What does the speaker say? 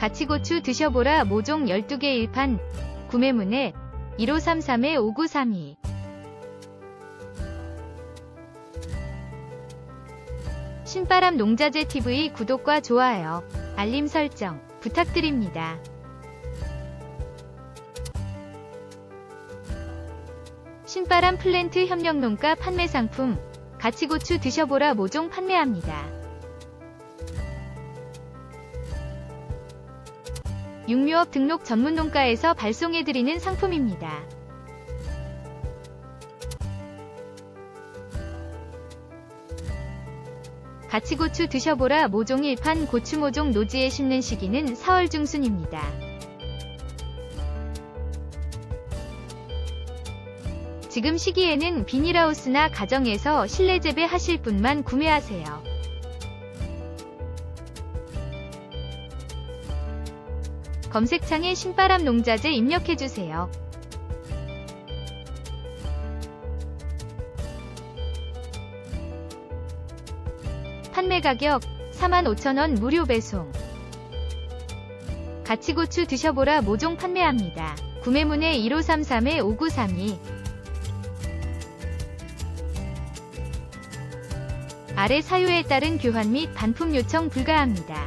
가치고추 드셔보라 모종 12개 1판 구매문의 1533-5932 신바람 농자재 TV 구독과 좋아요, 알림 설정 부탁드립니다. 신바람 플랜트 협력농가 판매 상품 가치고추 드셔보라 모종 판매합니다. 육묘업 등록 전문 농가에서 발송해드리는 상품입니다. 가치고추 드셔보라 모종 1판 고추 모종 노지에 심는 시기는 4월 중순입니다. 지금 시기에는 비닐하우스나 가정에서 실내 재배하실 분만 구매하세요. 검색창에 신바람 농자재 입력해주세요. 판매 가격 45,000원 무료 배송. 가치고추 드셔보라 모종 판매합니다. 구매문의 1533-5932 아래 사유에 따른 교환 및 반품 요청 불가합니다.